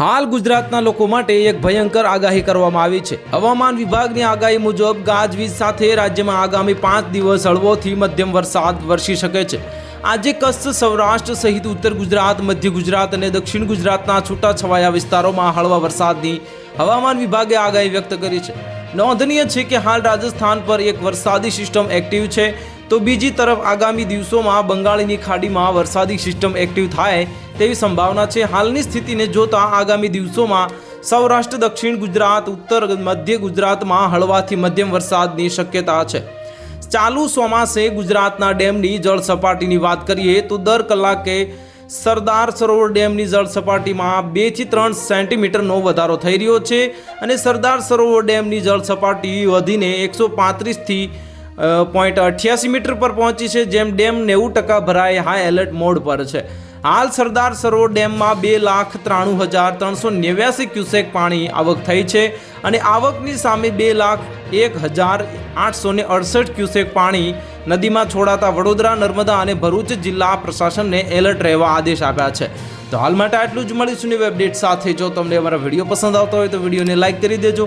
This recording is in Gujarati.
હાલ ગુજરાતના લોકો માટે એક ભયંકર આગાહી કરવામાં આવી છે. હવામાન વિભાગની આગાહી મુજબ ગાજવીજ સાથે રાજ્યમાં આગામી પાંચ દિવસ હળવોથી મધ્યમ વરસાદ વરસી શકે છે. આજે કચ્છ, સૌરાષ્ટ્ર સહિત ઉત્તર ગુજરાત, મધ્ય ગુજરાત અને દક્ષિણ ગુજરાતના છૂટાછવાયા વિસ્તારોમાં હળવા વરસાદની હવામાન વિભાગે આગાહી વ્યક્ત કરી છે. નોંધનીય છે કે હાલ રાજસ્થાન પર એક વરસાદી સિસ્ટમ એક્ટિવ છે. તો બીજી તરફ આગામી દિવસોમાં બંગાળની ખાડીમાં વરસાદી સિસ્ટમ એક્ટિવ થાય તેવી સંભાવના છે. હાલની સ્થિતિને જોતા આગામી દિવસોમાં સૌરાષ્ટ્ર, દક્ષિણ ગુજરાત, ઉત્તર, મધ્ય ગુજરાતમાં હળવાથી મધ્યમ વરસાદની શક્યતા છે. ચાલુ ચોમાસે ગુજરાતના ડેમની જળ સપાટીની વાત કરીએ તો દર કલાકે સરદાર સરોવર ડેમની જળ સપાટીમાં બેથી ત્રણ સેન્ટીમીટરનો વધારો થઈ રહ્યો છે અને સરદાર સરોવર ડેમની જળ સપાટી વધીને એકસો પાંત્રીસથી પોઈન્ટ અઠ્યાસી મીટર પર પહોંચી છે, જેમ ડેમ નેવું ટકા ભરાય હાઈ એલર્ટ મોડ પર છે. હાલ સરદાર સરોવર ડેમમાં બે લાખ ત્રાણું હજાર ત્રણસો નેવ્યાસી ક્યુસેક પાણી આવક થઈ છે અને આવકની સામે બે લાખ એક હજાર આઠસો ને અડસઠ ક્યુસેક પાણી નદીમાં છોડાતા વડોદરા, નર્મદા અને ભરૂચ જિલ્લા પ્રશાસનને એલર્ટ રહેવા આદેશ આપ્યા છે. તો હાલ માટે આટલું જ મળીશું ને અપડેટ સાથે. જો તમને અમારા વીડિયો પસંદ આવતો હોય તો વિડીયોને લાઇક કરી દેજો.